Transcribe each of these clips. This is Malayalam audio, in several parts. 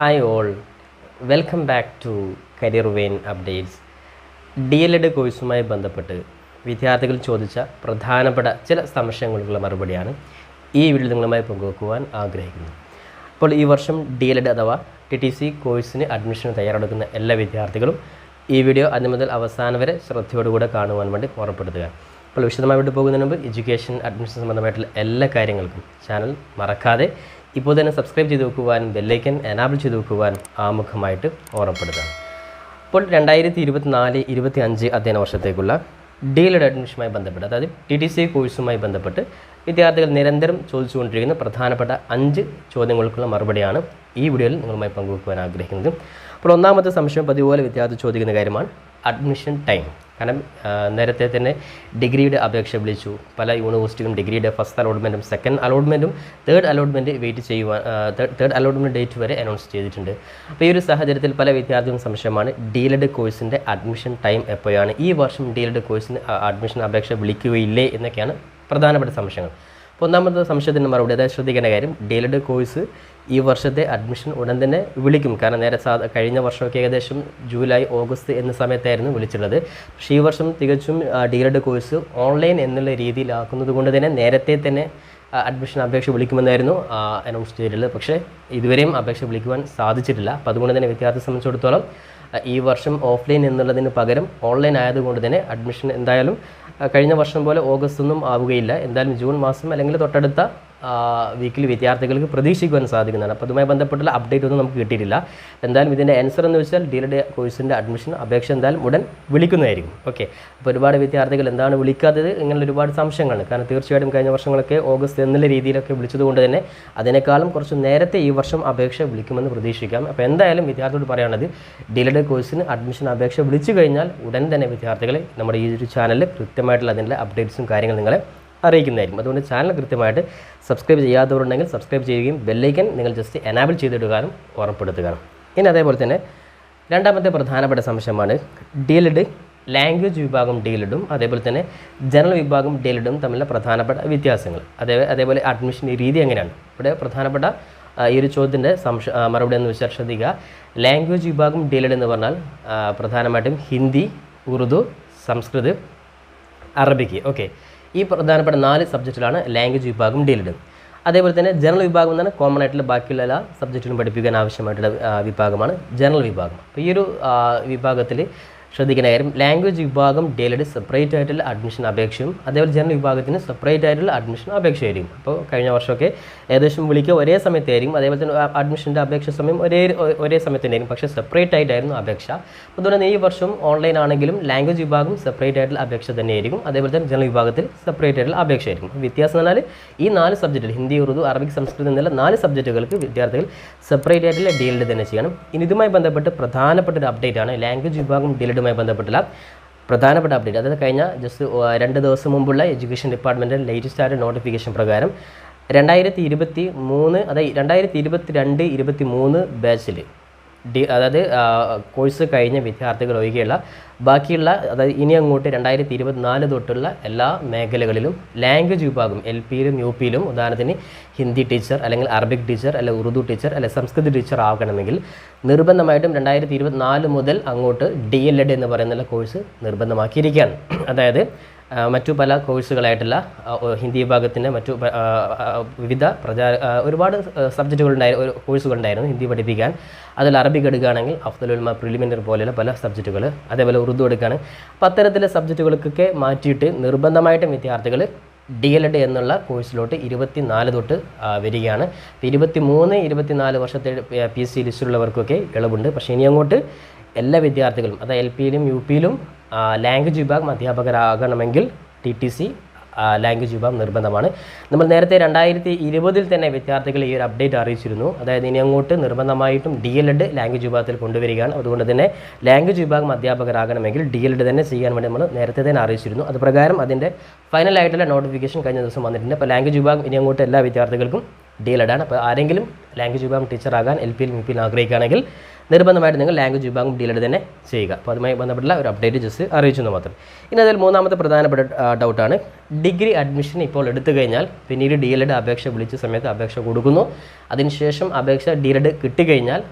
Hi all welcome back to career vein updates D L Ed കോഴ്സുമായി ബന്ധപ്പെട്ട് വിദ്യാർത്ഥികൾ ചോദിച്ച പ്രധാനപ്പെട്ട ചില സംശയങ്ങൾക്കുള്ള മറുപടിയാണ് ഈ വീഡിയോ നിങ്ങളുമായി പങ്കുവെക്കുവാൻ ആഗ്രഹിക്കുന്നത് അപ്പോൾ ഈ വർഷം ഡി എൽ എഡ് അഥവാ ടി ടി സി കോഴ്സിന് അഡ്മിഷൻ തയ്യാറെടുക്കുന്ന എല്ലാ വിദ്യാർത്ഥികളും ഈ വീഡിയോ ആദ്യം മുതൽ അവസാനം വരെ ശ്രദ്ധയോടുകൂടെ കാണുവാൻ വേണ്ടി ഓർപ്പെടുത്തുക അപ്പോൾ വിശദമായിട്ട് പോകുന്നതിന് മുമ്പ് എഡ്യൂക്കേഷൻ അഡ്മിഷൻ സംബന്ധമായിട്ടുള്ള എല്ലാ കാര്യങ്ങൾക്കും ചാനൽ മറക്കാതെ ഇപ്പോൾ തന്നെ സബ്സ്ക്രൈബ് ചെയ്ത് വെക്കുവാനും ബെല്ലൈക്കൻ എനാബിൾ ചെയ്ത് വെക്കുവാൻ ആമുഖമായിട്ട് ഓർമ്മപ്പെടുത്താം അപ്പോൾ രണ്ടായിരത്തി ഇരുപത്തിനാല് ഇരുപത്തി അഞ്ച് അധ്യയന വർഷത്തേക്കുള്ള ഡീലഡ് അഡ്മിഷനുമായി ബന്ധപ്പെട്ട് അതായത് ടി ടി സി കോഴ്സുമായി ബന്ധപ്പെട്ട് വിദ്യാർത്ഥികൾ നിരന്തരം ചോദിച്ചുകൊണ്ടിരിക്കുന്ന പ്രധാനപ്പെട്ട അഞ്ച് ചോദ്യങ്ങൾക്കുള്ള മറുപടിയാണ് ഈ വീഡിയോയിൽ നിങ്ങളുമായി പങ്കുവെക്കുവാൻ ആഗ്രഹിക്കുന്നത്. അപ്പോൾ ഒന്നാമത്തെ സംശയം പതിപോലെ വിദ്യാർത്ഥി ചോദിക്കുന്ന കാര്യമാണ് അഡ്മിഷൻ ടൈം കാരണം നേരത്തെ തന്നെ ഡിഗ്രിയുടെ അപേക്ഷ വിളിച്ചു. പല യൂണിവേഴ്സിറ്റികളും ഡിഗ്രിയുടെ ഫസ്റ്റ് അലോട്ട്മെന്റും സെക്കൻഡ് അലോട്ട്മെന്റും തേർഡ് അലോട്ട്മെന്റ് വെയിറ്റ് ചെയ്യുവാൻ തേർഡ് അലോട്ട്മെന്റ് ഡേറ്റ് വരെ അനൗൺസ് ചെയ്തിട്ടുണ്ട്. അപ്പോൾ ഈ ഒരു സാഹചര്യത്തിൽ പല വിദ്യാർത്ഥികളും സംശയമാണ് ഡീലഡ് കോഴ്സിന്റെ അഡ്മിഷൻ ടൈം എപ്പോഴാണ്? ഈ വർഷം ഡീലഡ് കോഴ്സിന് അഡ്മിഷൻ അപേക്ഷ വിളിക്കുകയില്ലേ എന്നൊക്കെയാണ് പ്രധാനപ്പെട്ട സംശയങ്ങൾ. അപ്പോൾ ഒന്നാമത്തെ സംശയത്തിന്റെ മറുപടി അതായത് ശ്രദ്ധിക്കേണ്ട കാര്യം ഡീലഡ് കോഴ്സ് ഈ വർഷത്തെ അഡ്മിഷൻ ഉടൻ തന്നെ വിളിക്കും. കാരണം നേരെ സാ കഴിഞ്ഞ വർഷമൊക്കെ ഏകദേശം ജൂലൈ ഓഗസ്റ്റ് എന്ന സമയത്തായിരുന്നു വിളിച്ചിട്ടുള്ളത്. പക്ഷേ ഈ വർഷം തികച്ചും ഡീലഡ് കോഴ്സ് ഓൺലൈൻ എന്നുള്ള രീതിയിലാക്കുന്നത് കൊണ്ട് തന്നെ നേരത്തെ തന്നെ അഡ്മിഷൻ അപേക്ഷ വിളിക്കുമെന്നായിരുന്നു അനൗൺസ് ചെയ്തിട്ടുള്ളത്. പക്ഷേ ഇതുവരെയും അപേക്ഷ വിളിക്കുവാൻ സാധിച്ചിട്ടില്ല. അപ്പോൾ അതുകൊണ്ട് തന്നെ വിദ്യാർത്ഥി സംബന്ധിച്ചിടത്തോളം ഈ വർഷം ഓഫ്ലൈൻ എന്നുള്ളതിന് പകരം ഓൺലൈൻ ആയതുകൊണ്ട് തന്നെ അഡ്മിഷൻ എന്തായാലും കഴിഞ്ഞ വർഷം പോലെ ഓഗസ്റ്റ് ഒന്നും ആവുകയില്ല. എന്തായാലും ജൂൺ മാസം അല്ലെങ്കിൽ തൊട്ടടുത്ത വീക്കിൽ വിദ്യാർത്ഥികൾക്ക് പ്രതീക്ഷിക്കുവാൻ സാധിക്കുന്നതാണ്. അപ്പോൾ അതുമായി ബന്ധപ്പെട്ടുള്ള അപ്ഡേറ്റ് ഒന്നും നമുക്ക് കിട്ടിയിട്ടില്ല. എന്തായാലും ഇതിന്റെ ആൻസർ എന്ന് വെച്ചാൽ ഡീലഡ് കോഴ്സിന്റെ അഡ്മിഷൻ അപേക്ഷ എന്തായാലും ഉടൻ വിളിക്കുന്നതായിരിക്കും. ഓക്കെ അപ്പോൾ ഒരുപാട് വിദ്യാർത്ഥികൾ എന്താണ് വിളിക്കാത്തത്? ഇങ്ങനെ ഒരുപാട് സംശയങ്ങളാണ് കാരണം തീർച്ചയായിട്ടും കഴിഞ്ഞ വർഷങ്ങളൊക്കെ ഓഗസ്റ്റ് എന്നുള്ള രീതിയിലൊക്കെ വിളിച്ചതുകൊണ്ട് തന്നെ അതിനേക്കാളും കുറച്ച് നേരത്തെ ഈ വർഷം അപേക്ഷ വിളിക്കുമെന്ന് പ്രതീക്ഷിക്കാം. അപ്പോൾ എന്തായാലും വിദ്യാർത്ഥിയോട് പറയാനുള്ളത് ഡീലഡ് കോഴ്സിന് അഡ്മിഷൻ അപേക്ഷ വിളിച്ചു കഴിഞ്ഞാൽ ഉടൻ തന്നെ വിദ്യാർത്ഥികളെ നമ്മുടെ ഈ ഒരു ചാനലിൽ കൃത്യമായിട്ടുള്ള അതിന്റെ അപ്ഡേറ്റ്സും കാര്യങ്ങളും നിങ്ങളെ അറിയിക്കുന്നതായിരിക്കും. അതുകൊണ്ട് ചാനൽ കൃത്യമായിട്ട് സബ്സ്ക്രൈബ് ചെയ്യാത്തവരുണ്ടെങ്കിൽ സബ്സ്ക്രൈബ് ചെയ്യുകയും ബെല്ലൈക്കൻ നിങ്ങൾ ജസ്റ്റ് എനാബിൾ ചെയ്തിടുകാനും ഓർമ്മപ്പെടുത്തുക ഇനി അതേപോലെ തന്നെ രണ്ടാമത്തെ പ്രധാനപ്പെട്ട സംശയമാണ് ഡീലഡ് ലാംഗ്വേജ് വിഭാഗം ഡീലഡും അതേപോലെ തന്നെ ജനറൽ വിഭാഗം ഡീലഡും തമ്മിലുള്ള പ്രധാനപ്പെട്ട വ്യത്യാസങ്ങൾ. അതേ അതേപോലെ അഡ്മിഷൻ രീതി എങ്ങനെയാണ്? ഇവിടെ പ്രധാനപ്പെട്ട ഈ ഒരു ചോദ്യത്തിന്റെ സംശ മറുപടി എന്ന് വെച്ചാൽ ശ്രദ്ധിക്കുക ലാംഗ്വേജ് വിഭാഗം ഡീലഡ് എന്ന് പറഞ്ഞാൽ പ്രധാനമായിട്ടും ഹിന്ദി ഉറുദു സംസ്കൃത് അറബിക്ക് ഓക്കെ ഈ പ്രധാനപ്പെട്ട നാല് സബ്ജക്റ്റിലാണ് ലാംഗ്വേജ് വിഭാഗം ഡീൽ ഡീൽഡ് അതേപോലെ തന്നെ ജനറൽ വിഭാഗം എന്ന് പറഞ്ഞാൽ കോമൺ ആയിട്ടുള്ള ബാക്കിയുള്ള എല്ലാ സബ്ജക്റ്റിലും പഠിപ്പിക്കാൻ ആവശ്യമായിട്ടുള്ള വിഭാഗമാണ് ജനറൽ വിഭാഗം. അപ്പോൾ ഈ ഒരു വിഭാഗത്തിൽ ശ്രദ്ധിക്കേണ്ട കാര്യം ലാംഗ്വേജ് വിഭാഗം ഡീലഡ് സെപ്പറേറ്റ് ആയിട്ടുള്ള അഡ്മിഷൻ അപേക്ഷയും അതേപോലെ ജനറൽ വിഭാഗത്തിന് സെപ്പറേറ്റ് ആയിട്ടുള്ള അഡ്മിഷൻ അപേക്ഷയായിരിക്കും. അപ്പോൾ കഴിഞ്ഞ വർഷമൊക്കെ ഏകദേശം വിളിക്കുക ഒരേ സമയത്തായിരിക്കും അതേപോലെ തന്നെ അഡ്മിഷന്റെ അപേക്ഷ സമയം ഒരേ ഒരേ സമയത്ത് തന്നെയായിരിക്കും പക്ഷേ സെപ്പറേറ്റ് ആയിട്ടായിരുന്നു അപേക്ഷ. അതുപോലെ ഈ വർഷം ഓൺലൈൻ ആണെങ്കിലും ലാംഗ്വേജ് വിഭാഗം സെപ്പറേറ്റ് ആയിട്ടുള്ള അപേക്ഷ തന്നെയായിരിക്കും. അതേപോലെ തന്നെ ജനറൽ വിഭാഗത്തിൽ സെപ്പറേറ്റ് ആയിട്ടുള്ള അപേക്ഷയായിരിക്കും. വ്യത്യാസം എന്നാൽ ഈ നാല് സബ്ജക്റ്റിൽ ഹിന്ദി ഉറുദു അറബിക് സംസ്കൃതം എന്നുള്ള നാല് സബ്ജക്റ്റുകൾക്ക് വിദ്യാർത്ഥികൾ സെപ്പറേറ്റ് ആയിട്ടുള്ള ഡീൽഡ് തന്നെ ചെയ്യണം. ഇനി ഇതുമായി ബന്ധപ്പെട്ട് പ്രധാനപ്പെട്ട ഒരു അപ്ഡേറ്റ് ആണ്. ലാംഗ്വേജ് വിഭാഗം ഡീൽഡുമായി ബന്ധപ്പെട്ടുള്ള പ്രധാനപ്പെട്ട അപ്ഡേറ്റ് അതായത് കഴിഞ്ഞ ജസ്റ്റ് രണ്ട് ദിവസം മുമ്പുള്ള എഡ്യൂക്കേഷൻ ഡിപ്പാർട്ട്മെന്റിന്റെ ലേറ്റസ്റ്റ് ആയ നോട്ടിഫിക്കേഷൻ പ്രകാരം രണ്ടായിരത്തി ഇരുപത്തി മൂന്ന് അതായത് രണ്ടായിരത്തി ഇരുപത്തി രണ്ട് ഇരുപത്തി മൂന്ന് ബാച്ചിൽ ഡി അതായത് കോഴ്സ് കഴിഞ്ഞ വിദ്യാർത്ഥികൾ ഒഴികെയുള്ള ബാക്കിയുള്ള അതായത് ഇനി അങ്ങോട്ട് രണ്ടായിരത്തി ഇരുപത്തിനാല് തൊട്ടുള്ള എല്ലാ മേഖലകളിലും ലാംഗ്വേജ് വിഭാഗം എൽ പിയിലും യു പിയിലും ഉദാഹരണത്തിന് ഹിന്ദി ടീച്ചർ അല്ലെങ്കിൽ അറബിക് ടീച്ചർ അല്ലെങ്കിൽ ഉറുദു ടീച്ചർ അല്ലെങ്കിൽ സംസ്കൃത ടീച്ചർ ആകണമെങ്കിൽ നിർബന്ധമായിട്ടും രണ്ടായിരത്തി ഇരുപത്തിനാല് മുതൽ അങ്ങോട്ട് ഡി എൽ എഡ് എന്ന് പറയുന്ന കോഴ്സ് നിർബന്ധമാക്കിയിരിക്കുകയാണ്. അതായത് മറ്റു പല കോഴ്സുകളായിട്ടുള്ള ഹിന്ദി വിഭാഗത്തിന്റെ മറ്റു വിവിധ പ്രചാര ഒരുപാട് സബ്ജക്റ്റുകളുണ്ടായിരുന്നു കോഴ്സുകളുണ്ടായിരുന്നു ഹിന്ദി പഠിപ്പിക്കാൻ. അതിൽ അറബിക് എടുക്കുകയാണെങ്കിൽ അഫ്ദലുൽമ പ്രിലിമിനറി പോലെയുള്ള പല സബ്ജക്റ്റുകൾ അതേപോലെ ഉറുദു എടുക്കുകയാണ്. അപ്പോൾ അത്തരത്തിലെ സബ്ജക്റ്റുകൾക്കൊക്കെ മാറ്റിയിട്ട് നിർബന്ധമായിട്ടും വിദ്യാർത്ഥികൾ ഡി എൽ എഡ് എന്നുള്ള കോഴ്സിലോട്ട് ഇരുപത്തി നാല് തൊട്ട് വരികയാണ്. ഇരുപത്തി മൂന്ന് ഇരുപത്തി നാല് വർഷത്തെ പി എസ് സി ലിസ്റ്റിലുള്ളവർക്കൊക്കെ ഇളവുണ്ട്. പക്ഷേ ഇനി അങ്ങോട്ട് എല്ലാ വിദ്യാർത്ഥികളും അതായത് എൽ പിയിലും യു പിയിലും ലാംഗ്വേജ് വിഭാഗം അധ്യാപകരാകണമെങ്കിൽ ടി ടി സി ലാംഗ്വേജ് വിഭാഗം നിർബന്ധമാണ്. നമ്മൾ നേരത്തെ രണ്ടായിരത്തി ഇരുപതിൽ തന്നെ വിദ്യാർത്ഥികൾ ഈ ഒരു അപ്ഡേറ്റ് അറിയിച്ചിരുന്നു. അതായത് ഇനി അങ്ങോട്ട് നിർബന്ധമായിട്ടും ഡി എൽ എഡ് ലാംഗ്വേജ് വിഭാഗത്തിൽ കൊണ്ടുവരികയാണ്. അതുകൊണ്ട് തന്നെ ലാംഗ്വേജ് വിഭാഗം അധ്യാപകരാകണമെങ്കിൽ ഡി എൽ എഡ് തന്നെ ചെയ്യാൻ വേണ്ടി നമ്മൾ നേരത്തെ തന്നെ അറിയിച്ചിരുന്നു. അത് പ്രകാരം അതിന്റെ ഫൈനലായിട്ടുള്ള നോട്ടിഫിക്കേഷൻ കഴിഞ്ഞ ദിവസം വന്നിട്ടുണ്ട്. അപ്പോൾ ലാംഗ്വേജ് വിഭാഗം ഇനി അങ്ങോട്ട് എല്ലാ വിദ്യാർത്ഥികൾക്കും ഡി എൽ എഡ് ആണ്. അപ്പോൾ ആരെങ്കിലും ലാംഗ്വേജ് വിഭാഗം ടീച്ചറാകാൻ എൽ പിയിലും യു പിയിലും ആഗ്രഹിക്കുകയാണെങ്കിൽ നിർബന്ധമായിട്ട് നിങ്ങൾ ലാംഗ്വേജ് വിഭാഗം ഡീലർ തന്നെ ചെയ്യുക. അപ്പോൾ അതുമായി ബന്ധപ്പെട്ടുള്ള ഒരു അപ്ഡേറ്റ് ജസ്റ്റ് അറിയിച്ചു മാത്രം. ഇനി അതിൽ മൂന്നാമത്തെ പ്രധാനപ്പെട്ട ഡൗട്ടാണ് ഡിഗ്രി അഡ്മിഷൻ ഇപ്പോൾ എടുത്തു കഴിഞ്ഞാൽ പിന്നീട് ഡി അപേക്ഷ വിളിച്ച സമയത്ത് അപേക്ഷ കൊടുക്കുന്നു. അതിനുശേഷം അപേക്ഷ ഡി എൽ കിട്ടിക്കഴിഞ്ഞാൽ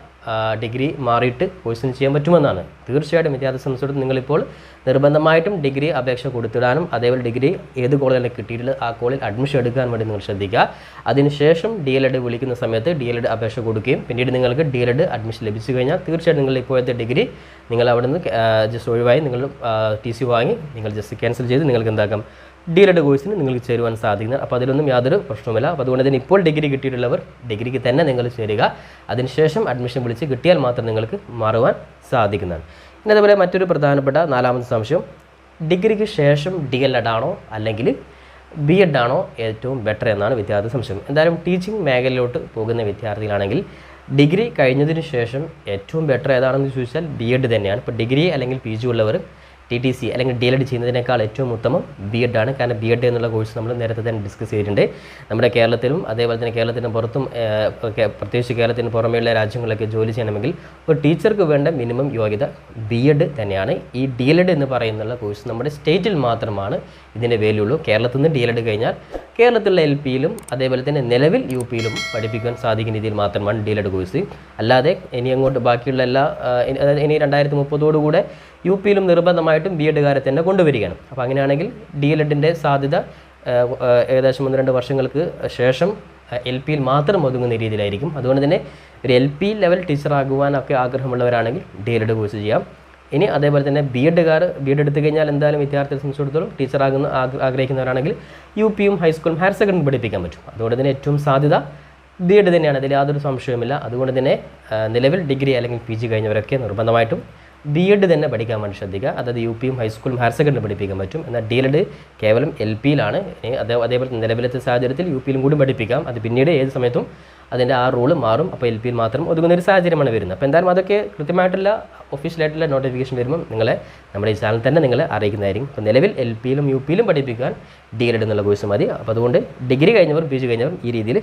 ഡിഗ്രി മാറിയിട്ട് കോഴ്സിന് ചെയ്യാൻ പറ്റുമെന്നാണ്. തീർച്ചയായിട്ടും വിദ്യാർത്ഥി സംബന്ധിച്ചിടത്തോളം നിങ്ങളിപ്പോൾ നിർബന്ധമായിട്ടും ഡിഗ്രി അപേക്ഷ കൊടുത്തിടാനും അതേപോലെ ഡിഗ്രി ഏത് കോളേജിലാണ് കിട്ടിയിട്ടുള്ളത് ആ കോളേജിൽ അഡ്മിഷൻ എടുക്കാൻ വേണ്ടി നിങ്ങൾ ശ്രദ്ധിക്കുക. അതിനുശേഷം ഡി എൽ എഡ് വിളിക്കുന്ന സമയത്ത് ഡി എൽ എഡ് അപേക്ഷ കൊടുക്കുകയും പിന്നീട് നിങ്ങൾക്ക് ഡി എൽ എഡ് അഡ്മിഷൻ ലഭിച്ചു കഴിഞ്ഞാൽ തീർച്ചയായിട്ടും നിങ്ങൾ ഇപ്പോഴത്തെ ഡിഗ്രി നിങ്ങൾ അവിടെ നിന്ന് ജസ്റ്റ് ഒഴിവായി നിങ്ങൾ ടി സി വാങ്ങി നിങ്ങൾ ജസ്റ്റ് ക്യാൻസൽ ചെയ്ത് നിങ്ങൾക്ക് എന്താക്കാം? ഡി എഡ് കോഴ്സിന് നിങ്ങൾക്ക് ചേരുവാൻ സാധിക്കുന്നത് അപ്പോൾ അതിലൊന്നും യാതൊരു പ്രശ്നവുമില്ല. അപ്പോൾ അതുകൊണ്ട് തന്നെ ഇപ്പോൾ ഡിഗ്രി കിട്ടിയിട്ടുള്ളവർ ഡിഗ്രിക്ക് തന്നെ നിങ്ങൾ ചേരുക. അതിനുശേഷം അഡ്മിഷൻ വിളിച്ച് കിട്ടിയാൽ മാത്രം നിങ്ങൾക്ക് മാറുവാൻ സാധിക്കുന്നതാണ്. പിന്നെ അതുപോലെ മറ്റൊരു പ്രധാനപ്പെട്ട നാലാമത്തെ സംശയം. ഡിഗ്രിക്ക് ശേഷം ഡി എൽ എഡ് ആണോ അല്ലെങ്കിൽ ബി എഡ് ആണോ ഏറ്റവും ബെറ്റർ എന്നാണ് വിദ്യാർത്ഥി സംശയം. എന്തായാലും ടീച്ചിങ് മേഖലയിലോട്ട് പോകുന്ന വിദ്യാർത്ഥികളാണെങ്കിൽ ഡിഗ്രി കഴിഞ്ഞതിന് ശേഷം ഏറ്റവും ബെറ്റർ ഏതാണെന്ന് ചോദിച്ചാൽ ബി എഡ് തന്നെയാണ്. ഇപ്പോൾ ഡിഗ്രി അല്ലെങ്കിൽ പി ജി ഉള്ളവർ ടി ടി സി അല്ലെങ്കിൽ ഡി എൽ എഡ് ചെയ്യുന്നതിനേക്കാൾ ഏറ്റവും ഉത്തമം ബി എഡ് ആണ്. കാരണം ബി എഡ് എന്നുള്ള കോഴ്സ് നമ്മൾ നേരത്തെ തന്നെ ഡിസ്കസ് ചെയ്തിട്ടുണ്ട്. നമ്മുടെ കേരളത്തിലും അതേപോലെ തന്നെ കേരളത്തിന് പുറത്തും പ്രത്യേകിച്ച് കേരളത്തിന് പുറമെയുള്ള രാജ്യങ്ങളിലൊക്കെ ജോലി ചെയ്യണമെങ്കിൽ ഒരു ടീച്ചർക്ക് വേണ്ട മിനിമം യോഗ്യത ബി എഡ് തന്നെയാണ്. ഈ ഡി എൽ എഡ് എന്ന് പറയുന്ന കോഴ്സ് നമ്മുടെ സ്റ്റേറ്റിൽ മാത്രമാണ് ഇതിന്റെ വേലുള്ളൂ കേരളത്തിൽ നിന്ന് ഡി എൽ എഡ് കഴിഞ്ഞാൽ കേരളത്തിലുള്ള എൽ പിയിലും അതേപോലെ തന്നെ നിലവിൽ യു പിയിലും പഠിപ്പിക്കാൻ സാധിക്കുന്ന രീതിയിൽ മാത്രമാണ് ഡി എൽ എഡ് കോഴ്സ് അല്ലാതെ ഇനി അങ്ങോട്ട് ബാക്കിയുള്ള എല്ലാ അതായത് ഇനി രണ്ടായിരത്തി മുപ്പതോടുകൂടെ യു പിയിലും നിർബന്ധമായിട്ടും ബി എഡുകാരെ തന്നെ കൊണ്ടുവരികയാണ്. അപ്പോൾ അങ്ങനെയാണെങ്കിൽ ഡി എൽ എഡിന്റെ സാധ്യത ഏകദേശം ഒന്ന് രണ്ട് വർഷങ്ങൾക്ക് ശേഷം എൽ പിയിൽ മാത്രം ഒതുങ്ങുന്ന രീതിയിലായിരിക്കും. അതുകൊണ്ട് തന്നെ ഒരു എൽ പി ലെവൽ ടീച്ചറാകുവാനൊക്കെ ആഗ്രഹമുള്ളവരാണെങ്കിൽ ഡി എൽ എഡ് കോഴ്സ് ചെയ്യാം. ഇനി അതേപോലെ തന്നെ ബി എഡുകാർ ബി എഡ് എടുത്തു കഴിഞ്ഞാൽ എന്തായാലും വിദ്യാർത്ഥിയെ സംബന്ധിച്ചിടത്തോളം ടീച്ചറാകുന്ന ആഗ്രഹിക്കുന്നവരാണെങ്കിൽ യു പിയും ഹൈസ്കൂളും ഹയർ സെക്കൻഡറി പഠിപ്പിക്കാൻ പറ്റും. അതുകൊണ്ട് തന്നെ ഏറ്റവും സാധ്യത ബി എഡ് തന്നെയാണ്. അതിൽ യാതൊരു സംശയവുമില്ല. അതുകൊണ്ട് തന്നെ നിലവിൽ ഡിഗ്രി അല്ലെങ്കിൽ പി ജി കഴിഞ്ഞവരൊക്കെ നിർബന്ധമായിട്ടും ബി എഡ് തന്നെ പഠിക്കാൻ വേണ്ടി ശ്രദ്ധിക്കുക. അതായത് യു പിയും ഹൈസ്കൂളും ഹയർ സെക്കൻഡറി പഠിപ്പിക്കാൻ പറ്റും. എന്നാൽ ഡി എഡ് കേവലം എൽ പിയിലാണ് അതേ അതേപോലെ നിലവിലത്തെ സാഹചര്യത്തിൽ യു പിയിലും കൂടി പഠിപ്പിക്കാം. അത് പിന്നീട് ഏത് സമയത്തും അതിന്റെ ആ റൂൾ മാറും. അപ്പോൾ എൽ പിയിൽ മാത്രം ഒതുങ്ങുന്ന ഒരു സാഹചര്യമാണ് വരുന്നത്. അപ്പോൾ എന്തായാലും അതൊക്കെ കൃത്യമായിട്ടുള്ള ഒഫീഷ്യലായിട്ടുള്ള നോട്ടിഫിക്കേഷൻ വരുമ്പോൾ നിങ്ങളെ നമ്മുടെ ഈ ചാനൽ തന്നെ നിങ്ങളെ അറിയിക്കുന്നതായിരിക്കും. അപ്പോൾ നിലവിൽ എൽ പിയിലും യു പിയിലും പഠിപ്പിക്കാൻ ഡി എൽ എഡ് എന്നുള്ള കോഴ്സ് മതി. അപ്പോൾ അതുകൊണ്ട് ഡിഗ്രി കഴിഞ്ഞവർ പി ജി കഴിഞ്ഞവർ ഈ രീതിയിൽ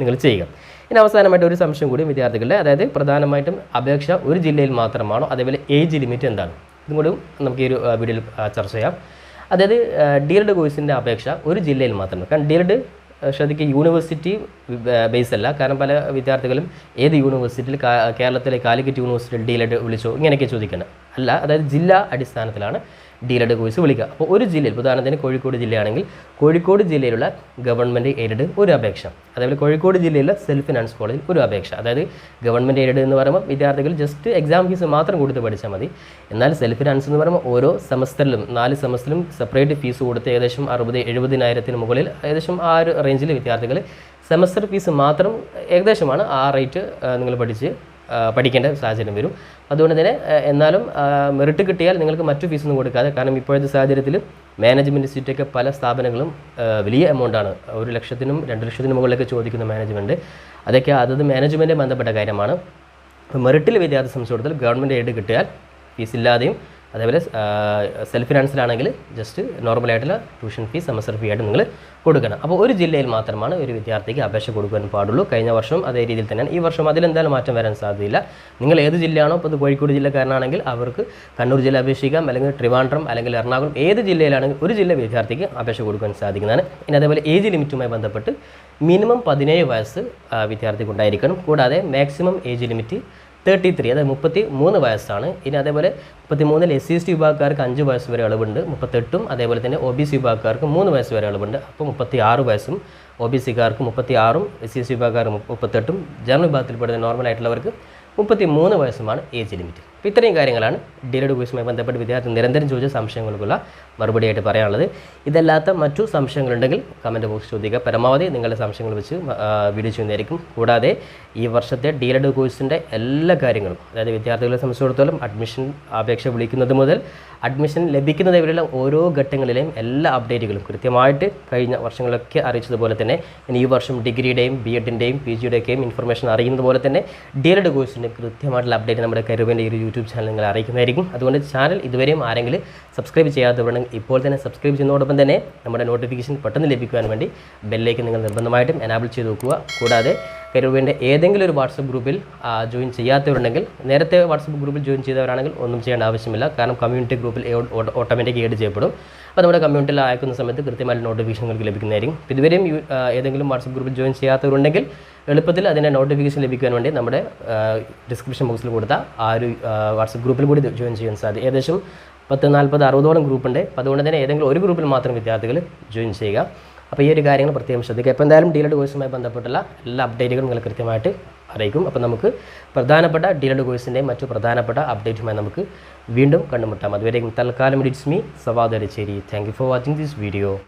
നിങ്ങൾ ചെയ്യുക. ഇനി അവസാനമായിട്ട് ഒരു സംശയം കൂടി വിദ്യാർത്ഥികളുടെ അതായത് പ്രധാനമായിട്ടും അപേക്ഷ ഒരു ജില്ലയിൽ മാത്രമാണോ? അതേപോലെ ഏജ് ലിമിറ്റ് എന്താണ്? ഇതും കൂടി നമുക്ക് ഈ ഒരു വീഡിയോയിൽ ചർച്ച ചെയ്യാം. അതായത് ഡി എഡ് കോഴ്സിന്റെ അപേക്ഷ ഒരു ജില്ലയിൽ മാത്രമാണ്. കാരണം ഡി എഡ് ശ്രദ്ധിക്കുക യൂണിവേഴ്സിറ്റി ബേസ് അല്ല. കാരണം പല വിദ്യാർത്ഥികളും ഏത് യൂണിവേഴ്സിറ്റിയിൽ കേരളത്തിലെ കാലിക്കറ്റ് യൂണിവേഴ്സിറ്റിയിൽ ഡി എഡ് വിളിച്ചോ ഇങ്ങനെയൊക്കെ ചോദിക്കണം. അല്ല അതായത് ജില്ലാ അടിസ്ഥാനത്തിലാണ് ഡി എഡ് കോഴ്സ് വിളിക്കുക. അപ്പോൾ ഒരു ജില്ലയിൽ ഉദാഹരണത്തിന് കോഴിക്കോട് ജില്ലയാണെങ്കിൽ കോഴിക്കോട് ജില്ലയിലുള്ള ഗവൺമെന്റ് എയ്ഡഡ് ഒരു അപേക്ഷ. അതേപോലെ കോഴിക്കോട് ജില്ലയിലെ സെൽഫ് ഫിനാൻസ് കോളേജിൽ ഒരു അപേക്ഷ. അതായത് ഗവൺമെന്റ് എയ്ഡഡ് എന്ന് പറയുമ്പോൾ വിദ്യാർത്ഥികൾ ജസ്റ്റ് എക്സാം ഫീസ് മാത്രം കൊടുത്ത് പഠിച്ചാൽ മതി. എന്നാൽ സെൽഫ് ഫിനാൻസ് എന്ന് പറയുമ്പോൾ ഓരോ സെമസ്റ്ററിലും നാല് സെമസ്റ്ററിലും സെപ്പറേറ്റ് ഫീസ് കൊടുത്ത് ഏകദേശം അറുപത് എഴുപതിനായിരത്തിന് മുകളിൽ ഏകദേശം ആ ഒരു റേഞ്ചിൽ വിദ്യാർത്ഥികൾ സെമസ്റ്റർ ഫീസ് മാത്രം ഏകദേശമാണ് ആ റേറ്റ് നിങ്ങൾ പഠിച്ച് പഠിക്കേണ്ട സാഹചര്യം വരും. അതുകൊണ്ട് തന്നെ എന്നാലും മെറിറ്റ് കിട്ടിയാൽ നിങ്ങൾക്ക് മറ്റു ഫീസൊന്നും കൊടുക്കാതെ കാരണം ഇപ്പോഴത്തെ സാഹചര്യത്തിൽ മാനേജ്മെന്റ് സീറ്റൊക്കെ പല സ്ഥാപനങ്ങളും വലിയ എമൗണ്ടാണ് ഒരു ലക്ഷത്തിനും രണ്ട് ലക്ഷത്തിനും മുകളിലൊക്കെ ചോദിക്കുന്ന മാനേജ്മെന്റ് അതൊക്കെ അതത് മാനേജ്മെന്റ് ബന്ധപ്പെട്ട കാര്യമാണ്. മെറിറ്റിൽ വിദ്യാർത്ഥി സംബന്ധിച്ചിടത്തോളം ഗവൺമെന്റ് എയ്ഡ് കിട്ടിയാൽ ഫീസ് ഇല്ലാതെയും അതേപോലെ സെൽഫ് ഫിനാൻസിലാണെങ്കിൽ ജസ്റ്റ് നോർമലായിട്ടുള്ള ട്യൂഷൻ ഫീസ് സെമസ്റ്റർ ഫീ ആയിട്ട് നിങ്ങൾ കൊടുക്കണം. അപ്പോൾ ഒരു ജില്ലയിൽ മാത്രമാണ് ഒരു വിദ്യാർത്ഥിക്ക് അപേക്ഷ കൊടുക്കാൻ പാടുള്ളൂ. കഴിഞ്ഞ വർഷം അതേ രീതിയിൽ തന്നെയാണ്. ഈ വർഷം അതിലെന്തായാലും മാറ്റം വരാൻ സാധ്യതയില്ല. നിങ്ങൾ ഏത് ജില്ലയാണോ ഇപ്പോൾ കോഴിക്കോട് ജില്ലക്കാരനാണെങ്കിൽ അവർക്ക് കണ്ണൂർ ജില്ല അപേക്ഷിക്കാം അല്ലെങ്കിൽ ട്രിവാൻഡ്രം അല്ലെങ്കിൽ എറണാകുളം ഏത് ജില്ലയിലാണെങ്കിൽ ഒരു ജില്ല വിദ്യാർത്ഥിക്ക് അപേക്ഷ കൊടുക്കാൻ സാധിക്കുന്നതാണ്. ഇനി അതേപോലെ ഏജ് ലിമിറ്റുമായി ബന്ധപ്പെട്ട് മിനിമം പതിനേഴ് വയസ്സ് വിദ്യാർത്ഥിക്ക് ഉണ്ടായിരിക്കണം. കൂടാതെ maximum age limit thirty three അതായത് മുപ്പത്തി മൂന്ന് വയസ്സാണ്. ഇനി അതേപോലെ മുപ്പത്തി മൂന്നിൽ എസ് സി എസ് ടി വിഭാഗക്കാർക്ക് അഞ്ച് വയസ്സ് വരെ ഇളവുണ്ട് മുപ്പത്തെട്ടും അതേപോലെ തന്നെ ഒ ബി സി വിഭാഗക്കാർക്ക് മൂന്ന് വയസ്സ് വരെ ഇളവുണ്ട് അപ്പോൾ മുപ്പത്തി ആറ് വയസ്സും ഒ ബി സിക്കാർക്ക് മുപ്പത്തി ആറും എസ് സി എസ് ടി വിഭാഗക്കാർക്ക് മുപ്പത്തെട്ടും ജനറൽ വിഭാഗത്തിൽപ്പെടുന്ന നോർമൽ ആയിട്ടുള്ളവർക്ക് മുപ്പത്തി മൂന്ന് വയസ്സുമാണ് ഏജ് ലിമിറ്റ് അപ്പോൾ ഇത്രയും കാര്യങ്ങളാണ് ഡിലഡ് കോഴ്സുമായി ബന്ധപ്പെട്ട് വിദ്യാർത്ഥി നിരന്തരം ചോദിച്ച സംശയങ്ങൾക്കുള്ള മറുപടിയായിട്ട് പറയാനുള്ളത്. ഇതല്ലാത്ത മറ്റു സംശയങ്ങളുണ്ടെങ്കിൽ കമന്റ് ബോക്സ് ചോദിക്കുക. പരമാവധി നിങ്ങളുടെ സംശയങ്ങൾ വെച്ച് വീഡിയോ ചെയ്യുന്നതായിരിക്കും. കൂടാതെ ഈ വർഷത്തെ ഡിലഡ് കോഴ്സിന്റെ എല്ലാ കാര്യങ്ങളും അതായത് വിദ്യാർത്ഥികളെ സംബന്ധിച്ചിടത്തോളം അഡ്മിഷൻ അപേക്ഷ വിളിക്കുന്നത് മുതൽ അഡ്മിഷൻ ലഭിക്കുന്നത് വരെയുള്ള ഓരോ ഘട്ടങ്ങളിലെയും എല്ലാ അപ്ഡേറ്റുകളും കൃത്യമായിട്ട് കഴിഞ്ഞ വർഷങ്ങളൊക്കെ അറിയിച്ചതുപോലെ തന്നെ ഇനി ഈ വർഷം ഡിഗ്രിയുടെയും ബി എഡിന്റെയും പി ജിയുടെയൊക്കെയും ഇൻഫർമേഷൻ അറിയുന്നത് പോലെ തന്നെ ഡി എഡ് കോഴ്സിന്റെ കൃത്യമായിട്ടുള്ള അപ്ഡേറ്റ് നമ്മുടെ കരുവിന്റെ ഈ ഒരു യൂട്യൂബ് ചാനൽ നിങ്ങൾ അറിയിക്കുന്നതായിരിക്കും. അതുകൊണ്ട് ചാനൽ ഇതുവരെയും ആരെങ്കിലും സബ്സ്ക്രൈബ് ചെയ്യാത്തവരുണ്ടെങ്കിൽ ഇപ്പോൾ തന്നെ സബ്സ്ക്രൈബ് ചെയ്യുന്നതോടൊപ്പം തന്നെ നമ്മുടെ നോട്ടിഫിക്കേഷൻ പെട്ടെന്ന് ലഭിക്കുവാൻ വേണ്ടി ബെല്ലേക്ക് നിങ്ങൾ നിർബന്ധമായിട്ടും എനാബിൾ ചെയ്ത് നോക്കുക കൂടാതെ കരുവേന്റെ ഏതെങ്കിലും ഒരു വാട്സപ്പ് ഗ്രൂപ്പിൽ ജോയിൻ ചെയ്യാത്തവരുണ്ടെങ്കിൽ നേരത്തെ വാട്സപ്പ് ഗ്രൂപ്പിൽ ജോയിൻ ചെയ്തവരാണെങ്കിൽ ഒന്നും ചെയ്യേണ്ട ആവശ്യമില്ല. കാരണം കമ്മ്യൂണിറ്റി ഗ്രൂപ്പിൽ ഓട്ടോമാറ്റിക് ഏഡ് ചെയ്യപ്പെടും. അപ്പോൾ നമ്മുടെ കമ്മ്യൂണിറ്റിയിൽ അയക്കുന്ന സമയത്ത് കൃത്യമായിട്ട് നോട്ടിഫിക്കേഷൻ നിങ്ങൾക്ക് ലഭിക്കുന്നതായിരിക്കും. ഇതുവരെയും ഏതെങ്കിലും വാട്സപ്പ് ഗ്രൂപ്പിൽ ജോയിൻ ചെയ്യാത്തവരുണ്ടെങ്കിൽ എളുപ്പത്തിൽ അതിന്റെ നോട്ടിഫിക്കേഷൻ ലഭിക്കാൻ വേണ്ടി നമ്മുടെ ഡിസ്ക്രിപ്ഷൻ ബോക്സിൽ കൊടുത്ത ആ ഒരു വാട്സപ്പ് ഗ്രൂപ്പിൽ കൂടി ജോയിൻ ചെയ്യാൻ സാധിക്കും. ഏകദേശം പത്ത് നാൽപ്പത് അറുപതോളം ഗ്രൂപ്പുണ്ട് അപ്പോൾ അതുകൊണ്ട് തന്നെ ഏതെങ്കിലും ഒരു ഗ്രൂപ്പിൽ മാത്രം വിദ്യാർത്ഥികൾ ജോയിൻ ചെയ്യുക. അപ്പോൾ ഈ ഒരു കാര്യങ്ങൾ പ്രത്യേകം ശ്രദ്ധിക്കുക. അപ്പോൾ എന്തായാലും ഡീലഡ് കോഴ്സുമായി ബന്ധപ്പെട്ടുള്ള എല്ലാ അപ്ഡേറ്റുകളും നിങ്ങൾ കൃത്യമായിട്ട് അറിയിക്കും. അപ്പോൾ നമുക്ക് പ്രധാനപ്പെട്ട ഡീലഡ് കോഴ്സിന്റെയും മറ്റു പ്രധാനപ്പെട്ട അപ്ഡേറ്റുമായി നമുക്ക് വീണ്ടും കണ്ടുമുട്ടാം. അതുവരെ തൽക്കാലം it's me Savad Aricheri. Thank you for watching this video